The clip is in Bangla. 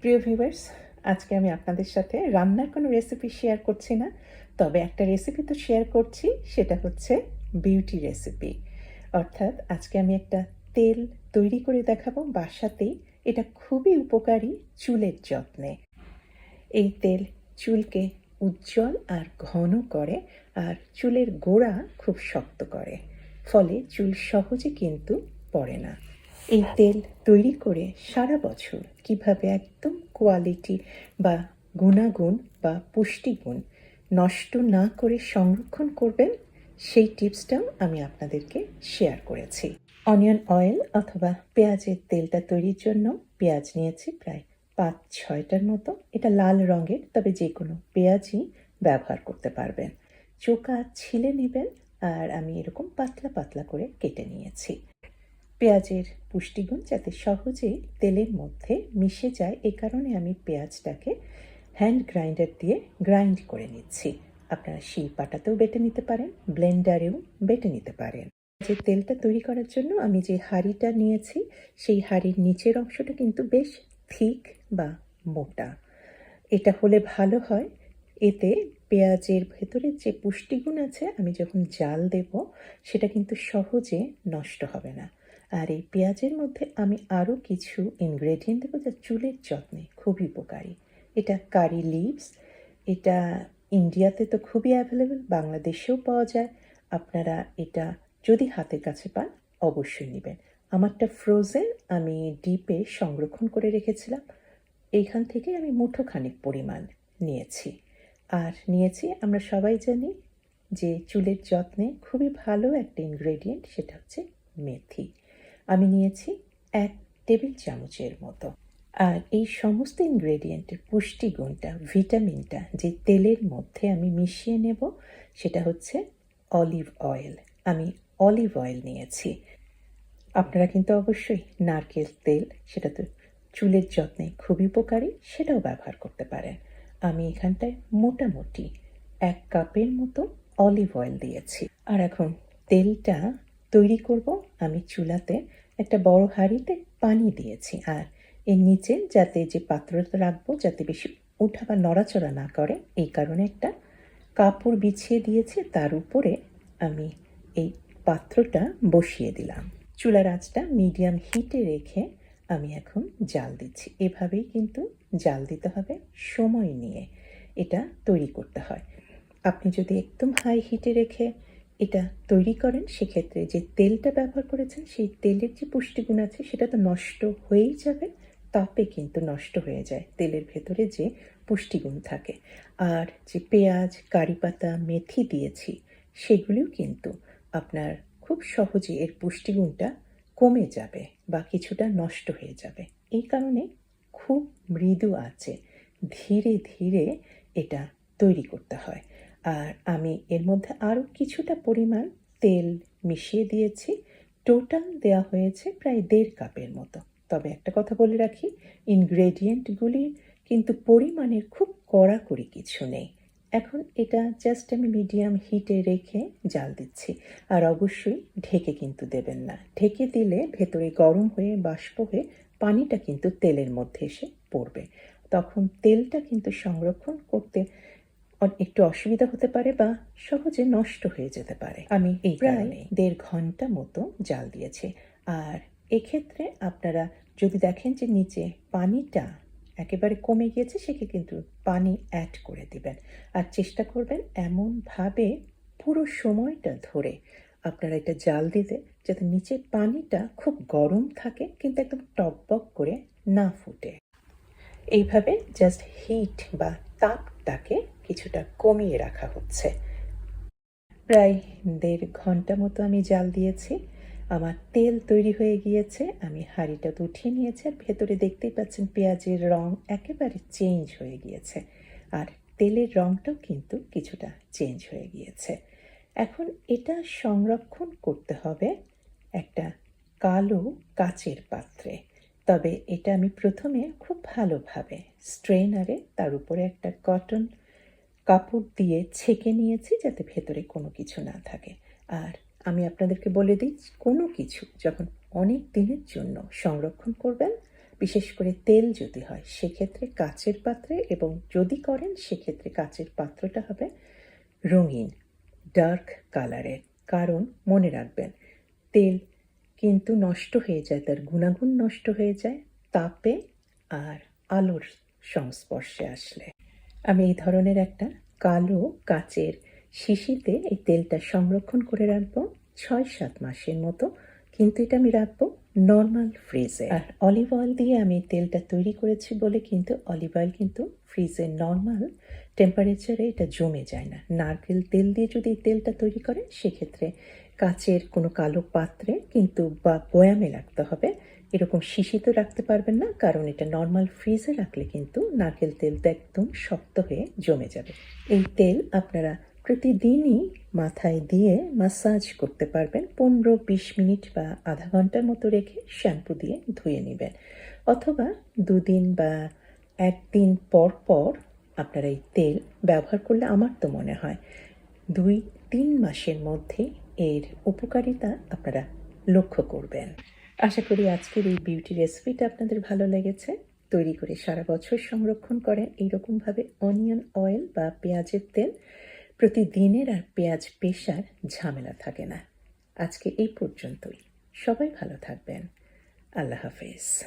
প্রিয় ভিউয়ার্স আজকে আমি আপনাদের সাথে রান্নার কোনো রেসিপি শেয়ার করছি না, তবে একটা রেসিপি তো শেয়ার করছি, সেটা হচ্ছে বিউটি রেসিপি অর্থাৎ আজকে আমি একটা তেল তৈরি করে দেখাবো বাসাতেই, এটা খুবই উপকারী চুলের যত্নে। এই তেল চুলকে উজ্জ্বল আর ঘন করে, আর চুলের গোড়া খুব শক্ত করে, ফলে চুল সহজে কিন্তু পড়ে না। এই তেল তৈরি করে সারা বছর কীভাবে একদম কোয়ালিটি বা গুণাগুণ বা পুষ্টিগুণ নষ্ট না করে সংরক্ষণ করবেন, সেই টিপসটাও আমি আপনাদেরকে শেয়ার করেছি। অনিয়ন অয়েল অথবা পেঁয়াজের তেলটা তৈরির জন্য পেঁয়াজ নিয়েছি প্রায় পাঁচ ছয়টার মতো। এটা লাল রঙের, তবে যে কোনো পেঁয়াজই ব্যবহার করতে পারবেন। চোকা ছিলে নেবেন আর আমি এরকম পাতলা পাতলা করে কেটে নিয়েছি। পেঁয়াজের পুষ্টিগুণ যাতে সহজেই তেলের মধ্যে মিশে যায়, এ কারণে আমি পেঁয়াজটাকে হ্যান্ড গ্রাইন্ডার দিয়ে গ্রাইন্ড করে নিচ্ছি। আপনারা শিল পাটাতেও বেটে নিতে পারেন ব্লেন্ডারেও বেটে নিতে পারেন। যে তেলটা তৈরি করার জন্য আমি যে হাঁড়িটা নিয়েছি, সেই হাঁড়ির নিচের অংশটা কিন্তু বেশ থিক বা মোটা। এটা হলে ভালো হয়। এতে পেঁয়াজের ভেতরে যে পুষ্টিগুণ আছে, আমি যখন জাল দেব, সেটা কিন্তু সহজে নষ্ট হবে না। আর এই পেঁয়াজের মধ্যে আমি আরও কিছু ইনগ্রেডিয়েন্ট দেবো যা চুলের যত্নে খুবই উপকারী। এটা কারি লিভস এটা ইন্ডিয়াতে তো খুবই অ্যাভেলেবেল বাংলাদেশেও পাওয়া যায়। আপনারা এটা যদি হাতের কাছে পান, অবশ্যই নেবেন। আমারটা ফ্রোজেন আমি ডিপে সংরক্ষণ করে রেখেছিলাম। এইখান থেকে আমি মুঠো খানিক পরিমাণ নিয়েছি। আর নিয়েছি, আমরা সবাই জানি যে চুলের যত্নে খুবই ভালো একটা ইনগ্রেডিয়েন্ট সেটা হচ্ছে মেথি। আমি নিয়েছি এক টেবিল চামচের মতো। আর এই সমস্ত ইনগ্রেডিয়েন্টের পুষ্টিগুণটা, ভিটামিনটা যে তেলের মধ্যে আমি মিশিয়ে নেব, সেটা হচ্ছে অলিভ অয়েল। আমি অলিভ অয়েল নিয়েছি। আপনারা কিন্তু অবশ্যই নারকেল তেল, সেটা তো চুলের যত্নে খুবই উপকারী, সেটাও ব্যবহার করতে পারেন। আমি এখানটায় মোটামুটি এক কাপের মতো অলিভ অয়েল দিয়েছি। আর এখন তেলটা তৈরি করব। আমি চুলাতে একটা বড় হাঁড়িতে পানি দিয়েছি আর এর নিচে যাতে যে পাত্রটা রাখব যাতে বেশি উঠা বা নড়াচড়া না করে, এই কারণে একটা কাপড় বিছিয়ে দিয়েছে। তার উপরে আমি এই পাত্রটা বসিয়ে দিলাম। চুলার আঁচটা মিডিয়াম হিটে রেখে আমি এখন জাল দিচ্ছি। এভাবেই কিন্তু জাল দিতে হবে সময় নিয়ে এটা তৈরি করতে হয়। আপনি যদি একদম হাই হিটে রেখে এটা তৈরি করেন, সেক্ষেত্রে যে তেলটা ব্যবহার করেছেন, সেই তেলের যে পুষ্টিগুণ আছে, সেটা তো নষ্ট হয়েই যাবে, তাপে কিন্তু নষ্ট হয়ে যায় তেলের ভেতরে যে পুষ্টিগুণ থাকে। আর যে পেঁয়াজ কারি পাতা মেথি দিয়েছি, সেগুলিও কিন্তু আপনার খুব সহজে এর পুষ্টিগুণটা কমে যাবে বা কিছুটা নষ্ট হয়ে যাবে। এই কারণে খুব মৃদু আছে, ধীরে ধীরে এটা তৈরি করতে হয়। আর আমি এর মধ্যে আরও কিছুটা পরিমাণ তেল মিশিয়ে দিয়েছি। টোটাল দেওয়া হয়েছে প্রায় দেড় কাপের মতো। তবে একটা কথা বলে রাখি, ইনগ্রেডিয়েন্টগুলি কিন্তু পরিমাণের খুব কড়াকড়ি কিছু নেই। এখন এটা জাস্ট আমি মিডিয়াম হিটে রেখে জাল দিচ্ছি। আর অবশ্যই ঢেকে কিন্তু দেবেন না। ঢেকে দিলে ভেতরে গরম হয়ে, বাষ্প হয়ে পানিটা কিন্তু তেলের মধ্যে এসে পড়বে। তখন তেলটা কিন্তু সংরক্ষণ করতে একটু অসুবিধা হতে পারে বা সহজে নষ্ট হয়ে যেতে পারে। আমি এই প্রায় দেড় ঘণ্টা মতো জাল দিয়েছি। আর এক্ষেত্রে আপনারা যদি দেখেন যে নিচে পানিটা একেবারে কমে গিয়েছে সেকে কিন্তু পানি অ্যাড করে দিবেন। আর চেষ্টা করবেন এমনভাবে পুরো সময়টা ধরে আপনারা এটা জাল দিতে যাতে নিচে পানিটা খুব গরম থাকে কিন্তু একদম টকবক করে না ফুটে। এইভাবে জাস্ট হিট বা তাপটাকে কিছুটা কমিয়ে রাখা হচ্ছে। প্রায় দেড় ঘণ্টা মতো আমি জাল দিয়েছি। আমার তেল তৈরি হয়ে গিয়েছে। আমি হাঁড়িটা উঠিয়ে নিয়েছি আর ভেতরে দেখতেই পাচ্ছেন পেঁয়াজের রং একেবারে চেঞ্জ হয়ে গিয়েছে। আর তেলের রংটাও কিন্তু কিছুটা চেঞ্জ হয়ে গিয়েছে। এখন এটা সংরক্ষণ করতে হবে একটা কালো কাচের পাত্রে। তবে এটা আমি প্রথমে খুব ভালোভাবে স্ট্রেনারে তার উপরে একটা কটন কাপড় দিয়ে ছেঁকে নিয়েছি যাতে ভেতরে কোনো কিছু না থাকে। আর আমি আপনাদেরকে বলে দিই, কোনো কিছু যখন অনেক দিনের জন্য সংরক্ষণ করবেন, বিশেষ করে তেল যদি হয়, সেক্ষেত্রে কাচের পাত্রে এবং যদি করেন, সেক্ষেত্রে কাচের পাত্রটা হবে রঙিন ডার্ক কালারের কারণ মনে রাখবেন, তেল কিন্তু নষ্ট হয়ে যায়, তার গুণাগুণ নষ্ট হয়ে যায়, তাপে আর আলোর সংস্পর্শে আসলে। আমি এই ধরনের একটা কালো কাচের শিশিতে এই তেলটা সংরক্ষণ করে রাখব ছয় সাত মাসের মতো। কিন্তু এটা আমি রাখব নর্মাল ফ্রিজে আর অলিভ অয়েল দিয়ে আমি তেলটা তৈরি করেছি বলে কিন্তু অলিভ অয়েল কিন্তু ফ্রিজে নর্মাল টেম্পারেচারে এটা জমে যায় না। নারকেল তেল দিয়ে যদি তেলটা তৈরি করে, সেক্ষেত্রে কাচের কোনো কালো পাত্রে কিন্তু বা বয়ামে রাখতে হবে। এরকম শিশি তো রাখতে পারবেন না, কারণ এটা নর্মাল ফ্রিজে রাখলে কিন্তু নারকেল তেলটা একদম শক্ত হয়ে জমে যাবে। এই তেল আপনারা প্রতিদিনই মাথায় দিয়ে মাসাজ করতে পারবেন। পনেরো বিশ মিনিট বা আধা ঘণ্টার মতো রেখে শ্যাম্পু দিয়ে ধুয়ে নেবেন। অথবা দুদিন বা একদিন পর পর আপনারা এই তেল ব্যবহার করলে আমার তো মনে হয় দুই তিন মাসের মধ্যে এর উপকারিতা আপনারা লক্ষ্য করবেন। আশা করি আজকের এই বিউটি রেসিপিটা আপনাদের ভালো লেগেছে। তৈরি করে সারা বছর সংরক্ষণ করেন এইরকমভাবে অনিয়ন অয়েল বা পেঁয়াজের তেল প্রতিদিনের আর পেঁয়াজ পেশার ঝামেলা থাকে না। আজকে এই পর্যন্তই। সবাই ভালো থাকবেন। আল্লাহ হাফেজ।